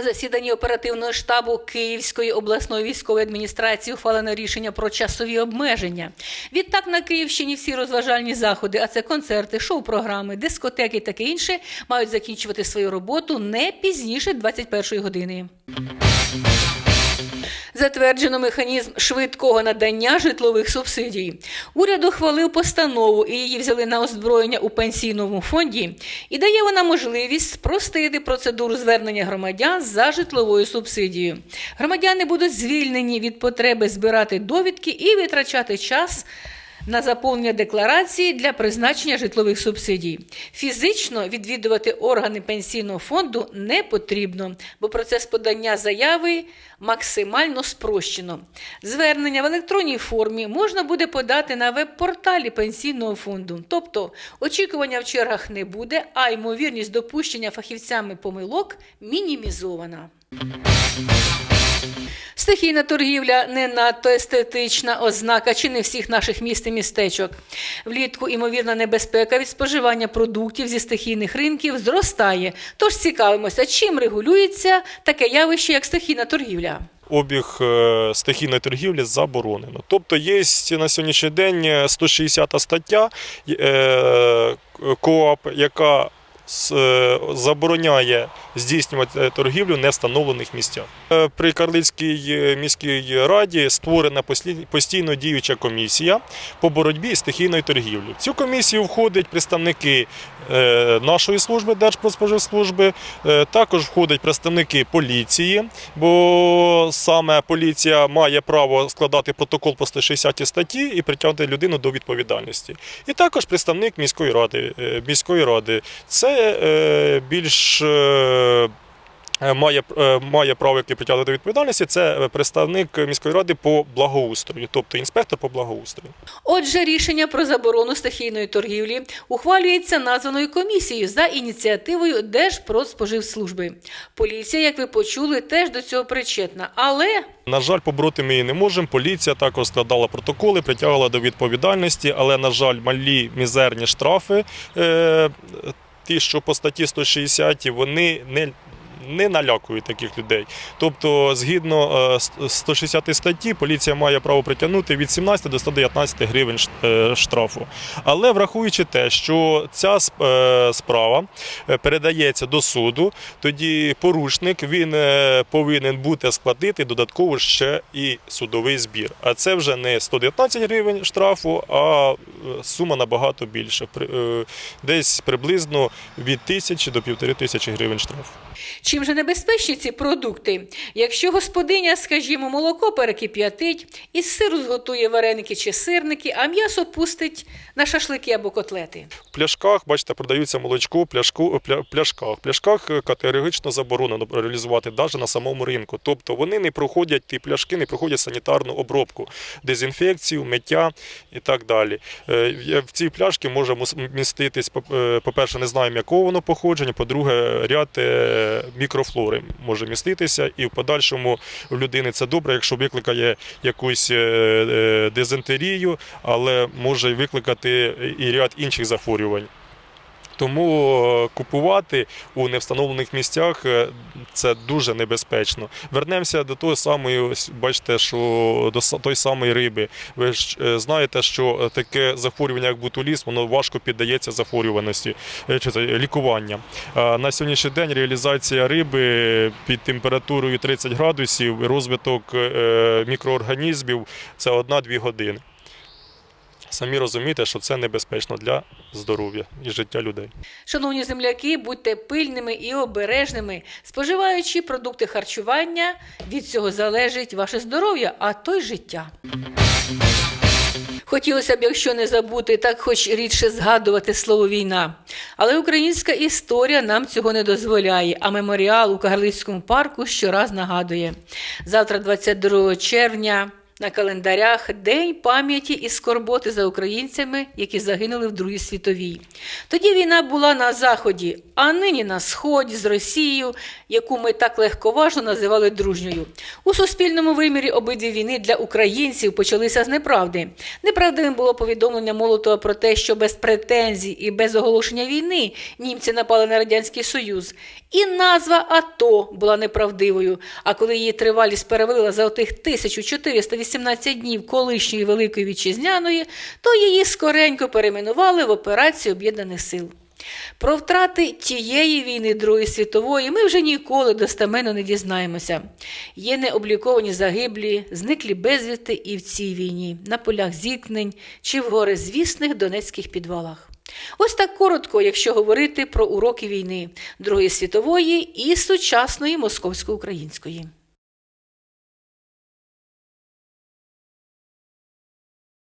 На засіданні оперативного штабу Київської обласної військової адміністрації ухвалено рішення про часові обмеження. Відтак на Київщині всі розважальні заходи, а це концерти, шоу-програми, дискотеки і таке інше, мають закінчувати свою роботу не пізніше 21 години. Затверджено механізм швидкого надання житлових субсидій. Уряд ухвалив постанову і її взяли на озброєння у пенсійному фонді. І дає вона можливість спростити процедуру звернення громадян за житловою субсидією. Громадяни будуть звільнені від потреби збирати довідки і витрачати час на заповнення декларації для призначення житлових субсидій. Фізично відвідувати органи пенсійного фонду не потрібно, бо процес подання заяви максимально спрощено. Звернення в електронній формі можна буде подати на веб-порталі пенсійного фонду. Тобто очікування в чергах не буде, а ймовірність допущення фахівцями помилок мінімізована. Стихійна торгівля не надто естетична ознака чи не всіх наших міст і містечок. Влітку імовірна небезпека від споживання продуктів зі стихійних ринків зростає. Тож цікавимося, чим регулюється таке явище, як стихійна торгівля. обіг е, стихійної торгівлі заборонено. Тобто є на сьогоднішній день 160 стаття е, КОАП, яка е, забороняє здійснювати е, торгівлю не встановлених місцях. Е, При Карлицькій е, міській раді створена постійно діюча комісія по боротьбі з стихійною торгівлею. Цю комісію входять представники е, нашої служби Держпродспоживслужби, е, також входять представники поліції, бо саме поліція має право складати протокол по 160 статті і притягнути людину до відповідальності. І також представник міської ради. е, Міської ради. Це е, більш е, е, Має, має право, яке притягнути до відповідальності, це представник міської ради по благоустрою, тобто інспектор по благоустрою. Отже, рішення про заборону стихійної торгівлі ухвалюється названою комісією за ініціативою Держпродспоживслужби. Поліція, як ви почули, теж до цього причетна. Але На жаль, побороти ми її не можемо. Поліція також складала протоколи, притягала до відповідальності, але, на жаль, малі мізерні штрафи, е, ті, що по статті 160, вони не. Не налякують таких людей. Тобто, згідно е, 160 статті, поліція має право притягнути від 17 до 119 гривень е, штрафу. Але врахуючи те, що ця е, справа е, передається до суду, тоді порушник він е, повинен бути сплатити додатково ще і судовий збір. А це вже не 119 гривень штрафу, а е, сума набагато більша. Е, Десь приблизно від тисячі до півтори тисячі гривень штрафу. Чим же небезпечні ці продукти? Якщо господиня, скажімо, молоко перекип'ятить, із сиру зготує вареники чи сирники, а м'ясо пустить на шашлики або котлети. В пляшках, бачите, продаються молочко пляшку, пля, пляшках. В пляшках е, категорично заборонено реалізувати навіть на самому ринку. Тобто вони не проходять, ті пляшки не проходять санітарну обробку, дезінфекцію, миття і так далі. Е, В цій пляшці може мус- міститись, е, по-перше, не знаємо, якого воно походження, по-друге, ряд мікрофлори може міститися, і в подальшому в людини це добре, якщо викликає якусь е, е, дизентерію, але може викликати і ряд інших захворювань. Тому е, купувати у невстановлених місцях е, це дуже небезпечно. Вернемося до того самої, бачите, що до той самої риби. Ви ж е, знаєте, що таке захворювання, як бутулізм, воно важко піддається захворюваності чи це лікування. На сьогоднішній день реалізація риби під температурою 30 градусів, розвиток мікроорганізмів це 1-2 години. Самі розумієте, що це небезпечно для здоров'я і життя людей. Шановні земляки, будьте пильними і обережними. Споживаючи продукти харчування, від цього залежить ваше здоров'я, а то й життя. Хотілося б, якщо не забути, так хоч рідше згадувати слово війна. Але українська історія нам цього не дозволяє, а меморіал у Кагарлицькому парку щораз нагадує. Завтра, 22 червня, На календарях День пам'яті і скорботи за українцями, які загинули в Другій світовій. Тоді війна була на заході, а нині на сході з Росією, яку ми так легковажно називали дружньою. У суспільному вимірі обидві війни для українців почалися з неправди. Неправдивим було повідомлення Молотова про те, що без претензій і без оголошення війни німці напали на радянський союз. І назва АТО була неправдивою. А коли її тривалість перевалила за отих 1418 днів колишньої Великої Вітчизняної, то її скоренько перейменували в операцію Об'єднаних сил. Про втрати тієї війни Другої світової ми вже ніколи достеменно не дізнаємося. Є необліковані загиблі, зниклі безвісти і в цій війні, на полях зіткнень чи в горизвісних донецьких підвалах. Ось так коротко, якщо говорити про уроки війни Другої світової і сучасної московсько-української.